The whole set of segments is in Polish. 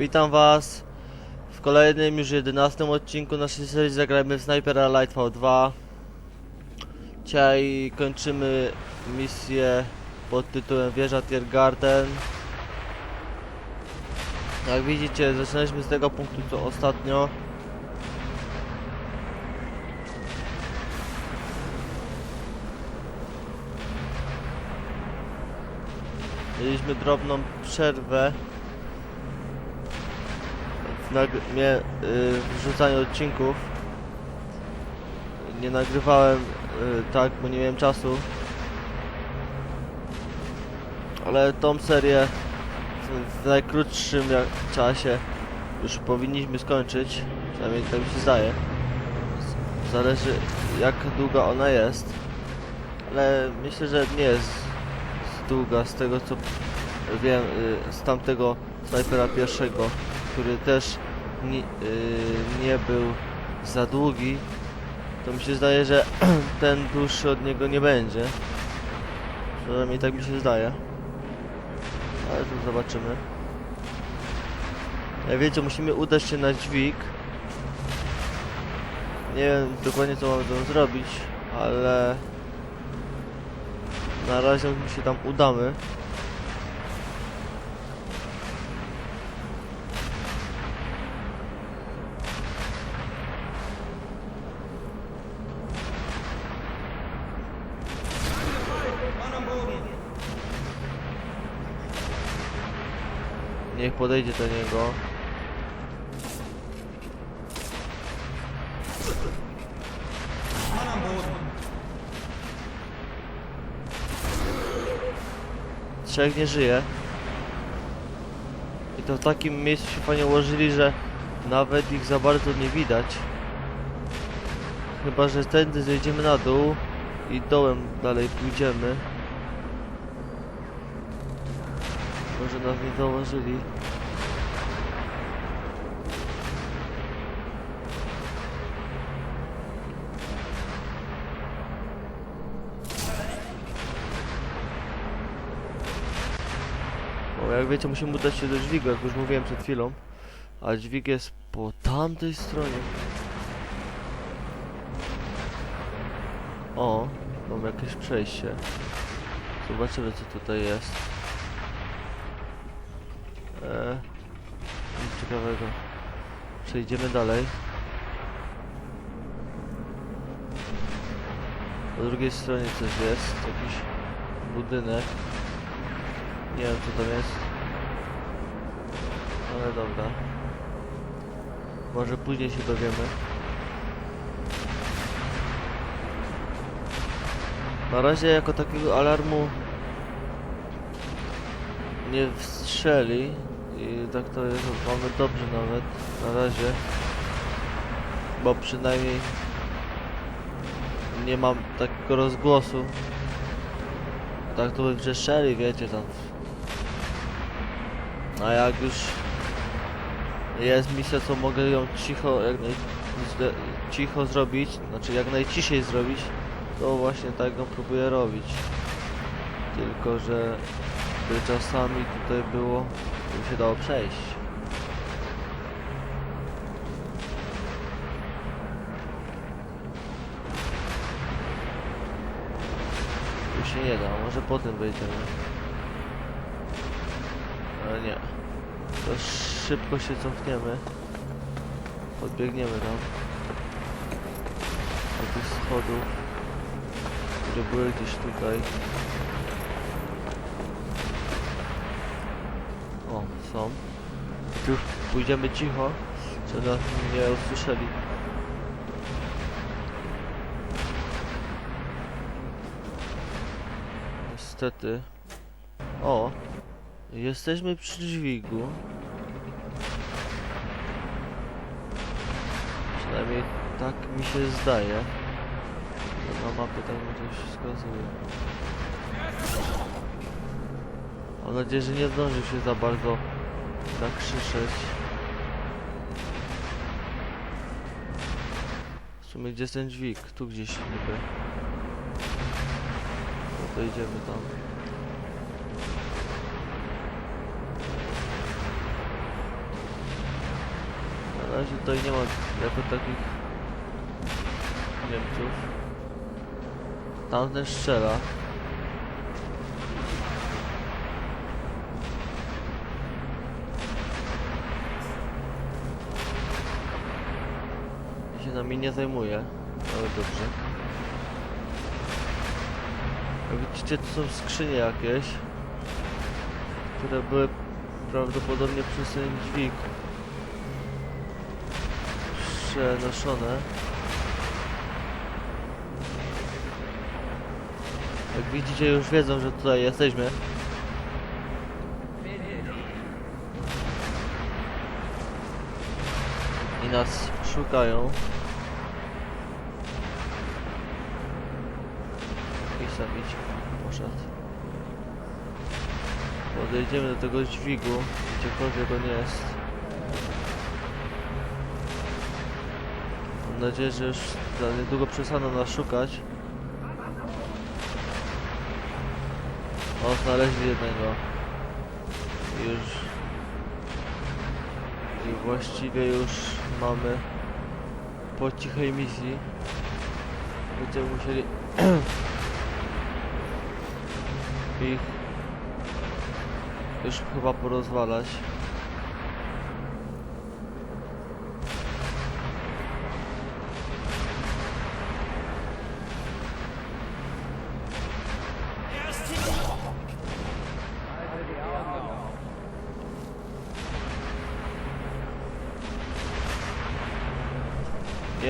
Witam was w kolejnym już 11 odcinku naszej serii Zagrajmy w Snipera Light V2 Dzisiaj kończymy misję pod tytułem Wieża Tiergarten. Jak widzicie zaczynaliśmy z tego punktu co ostatnio. Mieliśmy drobną przerwę y, w wrzucaniu odcinków. Nie nagrywałem y, tak, bo nie miałem czasu. Ale tą serię w, najkrótszym czasie już powinniśmy skończyć. Przynajmniej tak mi się zdaje. Zależy jak długa ona jest. Ale myślę, że nie jest długa z tego co wiem y, z tamtego snajpera pierwszego, który też nie, y, nie był za długi, to mi się zdaje, że ten dłuższy od niego nie będzie. Przynajmniej tak mi się zdaje. Ale to zobaczymy. Jak wiecie, musimy udać się na dźwig. Nie wiem dokładnie co mamy tam zrobić, ale na razie my się tam udamy. Niech podejdzie do niego. Trzech nie żyje. I to w takim miejscu się fajnie ułożyli, że nawet ich za bardzo nie widać. Chyba, że tędy zejdziemy na dół i dołem dalej pójdziemy. Może nas nie zauważyli. Bo jak wiecie musimy udać się do dźwigu, jak już mówiłem przed chwilą. A dźwig jest po tamtej stronie. O, mam jakieś przejście. Zobaczymy co tutaj jest. Eee, nic ciekawego. Przejdziemy dalej. Po drugiej stronie coś jest, jakiś budynek. Nie wiem co tam jest. Ale dobra. Może później się dowiemy. Na razie jako takiego alarmu nie wstrzeli i tak to jest, mamy dobrze nawet na razie. Bo przynajmniej nie mam takiego rozgłosu. Tak to by wrzeszczeli, wiecie tam. A jak już jest misja, co mogę ją cicho, jak naj, cicho zrobić, znaczy jak najciszej zrobić, to właśnie tak ją próbuję robić. Tylko, że by czasami tutaj było, by się dało przejść. Tu się nie da, może potem wejdziemy. Ale nie. To szybko się cofniemy. Podbiegniemy tam. Do tych schodów, które były gdzieś tutaj. O, są. Tu pójdziemy cicho, żeby nas nie usłyszeli. Niestety. O, Jesteśmy przy dźwigu. Przynajmniej tak mi się zdaje. Na mapie tak mi coś wskazuje. Mam nadzieję, że nie zdążył się za bardzo zakrzyczeć. W sumie gdzie jest ten dźwig? Tu gdzieś niby. No to idziemy tam. razie tutaj nie ma jako takich Niemców. Tamten strzela. Się nami nie zajmuje, ale dobrze. Jak widzicie, to są skrzynie jakieś, które były prawdopodobnie przez ten dźwig przenoszone. Jak widzicie, już wiedzą, że tutaj jesteśmy. I nas szukają. I idź, poszedł. Podejdziemy do tego dźwigu, gdziekolwiek on jest. Mam nadzieję, że już za niedługo przestaną nas szukać. O, znaleźli jednego. Już... I właściwie już mamy po cichej misji. Będziemy musieli ich już chyba porozwalać.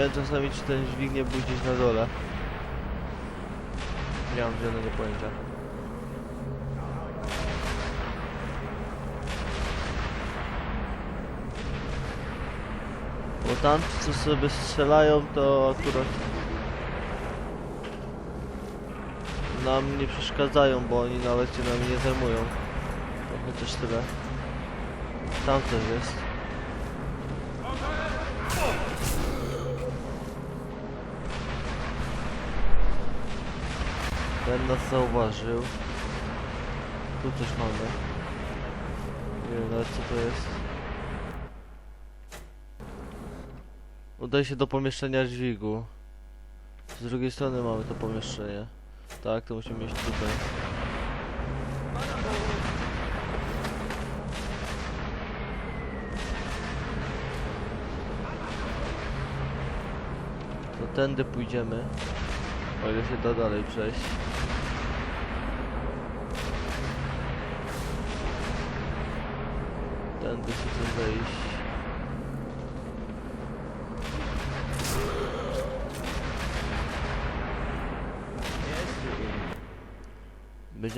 Wiem czasami czy ten dźwig nie był gdzieś na dole. Nie mam zielonego pojęcia. Bo tam co sobie strzelają to akurat nam nie przeszkadzają, bo oni nawet się nami nie zajmują. To chociaż tyle. Tam też jest. Ten nas zauważył. Tu coś mamy. Nie wiem nawet co to jest. Udaj się do pomieszczenia dźwigu. Z drugiej strony mamy to pomieszczenie. Tak, to musimy iść tutaj. To tędy pójdziemy. O ile się da dalej przejść.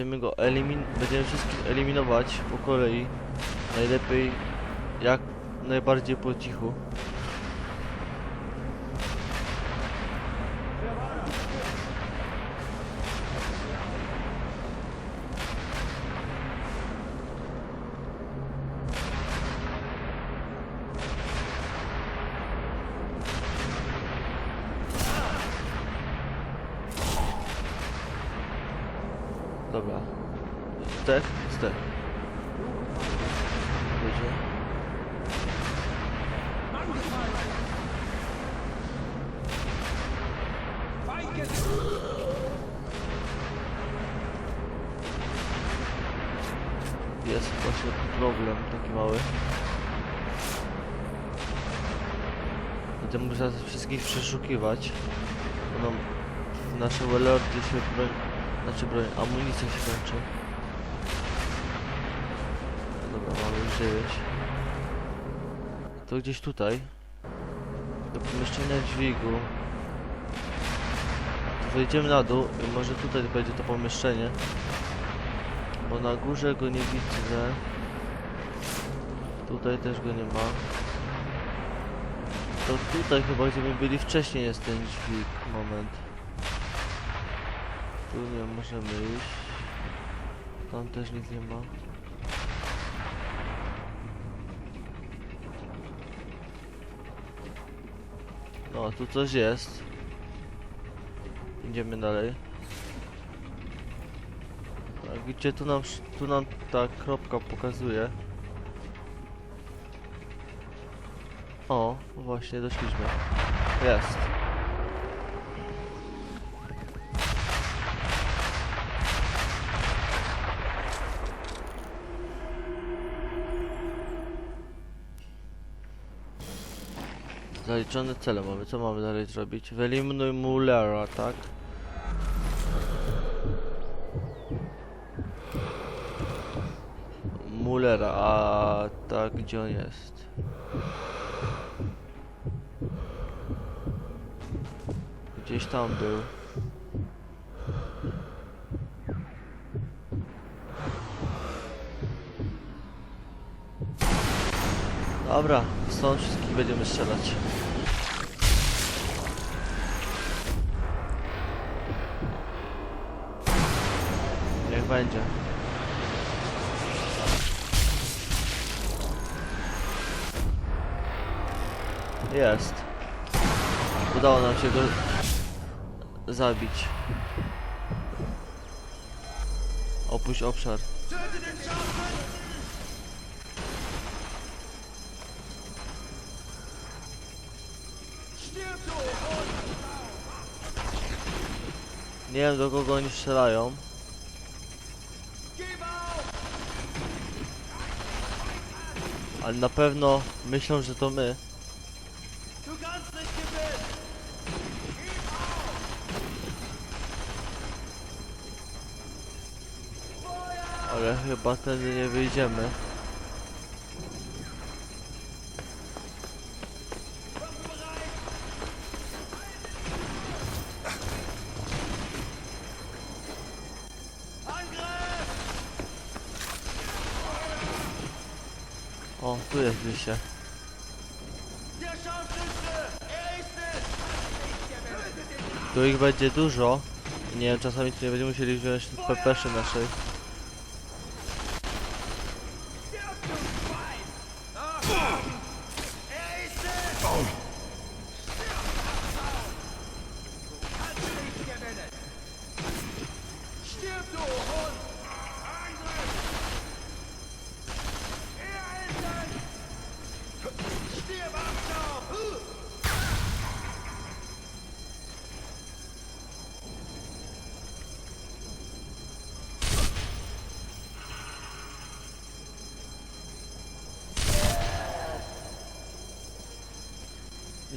Będziemy go elimin... Będziemy wszystkich eliminować po kolei. Najlepiej jak najbardziej po cichu. Dobra. Jest właśnie problem taki mały. Będę musiał teraz wszystkich przeszukiwać. W nasze welordy się broń... Znaczy broń, amunicja się kończy. Już 9. To gdzieś tutaj. Do pomieszczenia dźwigu. To wejdziemy na dół i może tutaj będzie to pomieszczenie. Bo na górze go nie widzę. Tutaj też go nie ma. To tutaj chyba, gdzie my byli wcześniej jest ten dźwig. Moment. Tu nie możemy iść. Tam też nic nie ma. No, tu coś jest. Idziemy dalej. Tak, widzicie, tu nam, tu nam ta kropka pokazuje. O, właśnie, doszliśmy. Jest. Zaliczone cele mamy. Co mamy dalej zrobić? Wyeliminuj Mullera, tak? Mullera, a tak gdzie on jest? Gdzieś tam był. Dobra, stąd wszystkich będziemy strzelać. Niech będzie. Jest. Udało nam się go zabić. Opuść obszar. Nie wiem do kogo oni strzelają. Ale na pewno myślą, że to my. Ale chyba tędy nie wyjdziemy. O, tu jest wyjście. Tu ich będzie dużo. Nie wiem, czasami tu nie będziemy musieli wziąć pepeszy naszej.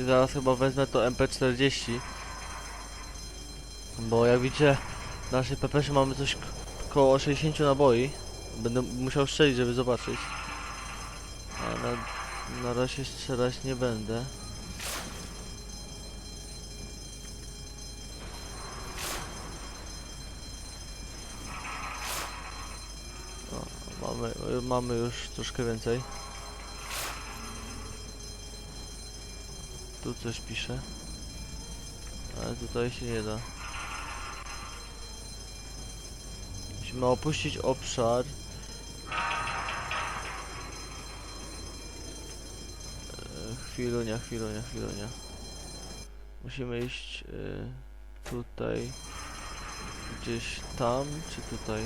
Zaraz chyba wezmę to MP40. Bo jak widzicie, w naszej pepeszy mamy coś koło 60 naboi. Będę musiał strzelić, żeby zobaczyć. A na, na razie strzelać nie będę. O, mamy, mamy już troszkę więcej. Tu coś pisze. Ale tutaj się nie da. Musimy opuścić obszar. E, Chwilunia, chwilunia, chwilunia. Musimy iść e, tutaj. Gdzieś tam, czy tutaj?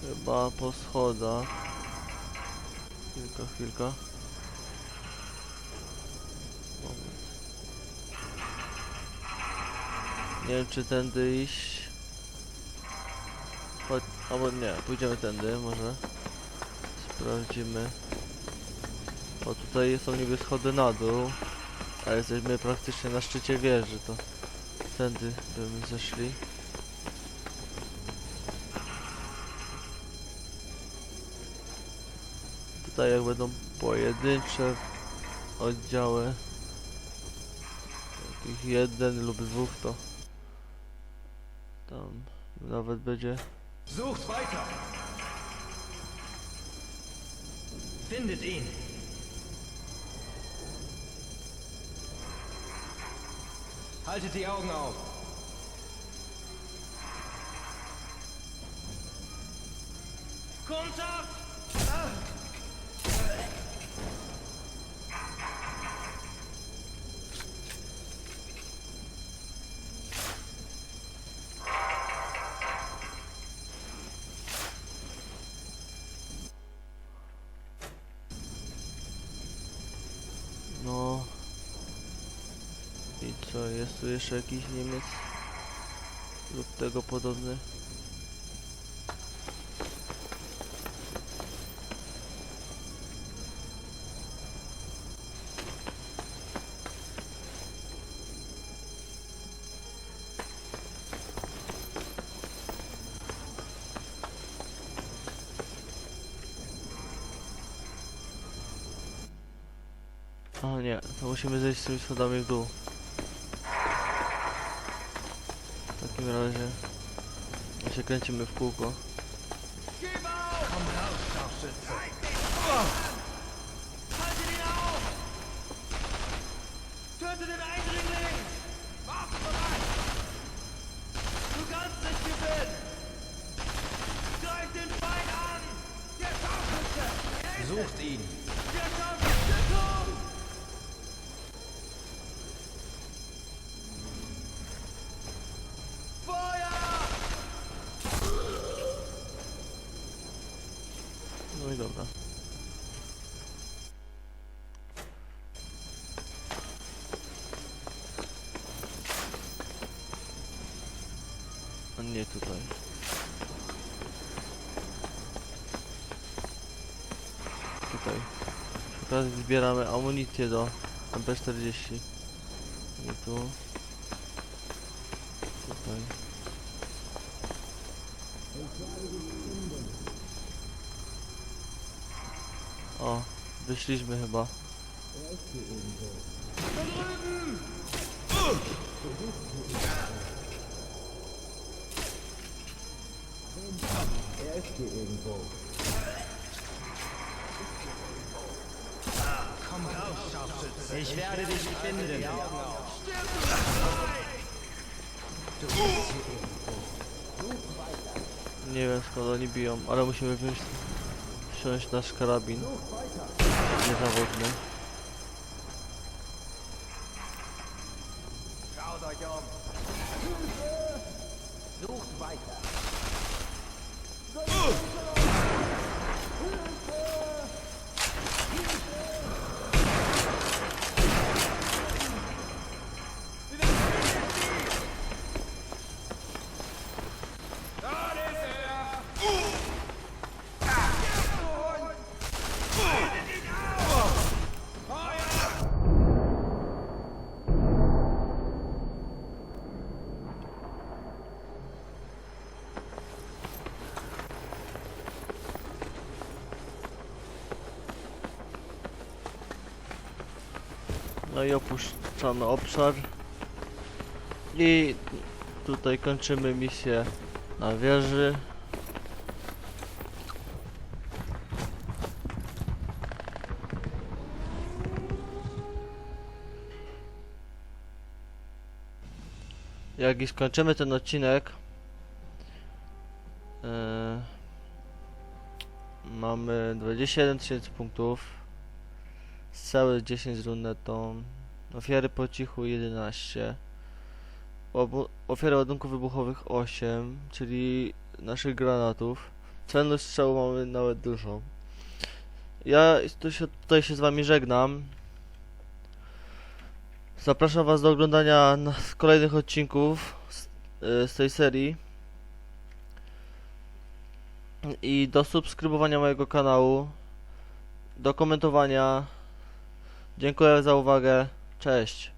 Chyba po schodach. Chwilka, chwilka. Nie wiem czy tędy iść. Chodź, albo nie, pójdziemy tędy może. Sprawdzimy. O tutaj są niby schody na dół. A jesteśmy praktycznie na szczycie wieży, to tędy bym zeszli. Tutaj jak będą pojedyncze oddziały jakich jeden lub dwóch to tam nawet będzie Sucht weiter! Findet ihn! Haltet die Augen auf! Kontakt! Jest tu jeszcze jakiś Niemiec lub tego podobny. O nie, to musimy zejść z tymi schodami w dół. W takim razie my się kręcimy w kółko. Gib auf! Okazji zbieramy amunicję do MP40. Nie tu. Tutaj. O, wyszliśmy chyba. Komm raus, Scharfschütze! Ich werde dich finden! Nie wiem skąd oni biją, ale musimy wziąć, wziąć nasz karabin. Niezawodny. No i opuszczamy obszar. I tutaj kończymy misję na wieży. Jak i skończymy ten odcinek, e, mamy 21 tysięcy punktów. Strzały 10 z lunetą. Ofiary po cichu 11. Obu ofiary ładunków wybuchowych 8, czyli naszych granatów. Celność strzału mamy nawet dużą. Ja tu się, tutaj się z wami żegnam. Zapraszam was do oglądania kolejnych odcinków z, y, z tej serii. I do subskrybowania mojego kanału. Do komentowania. Dziękuję za uwagę. Cześć.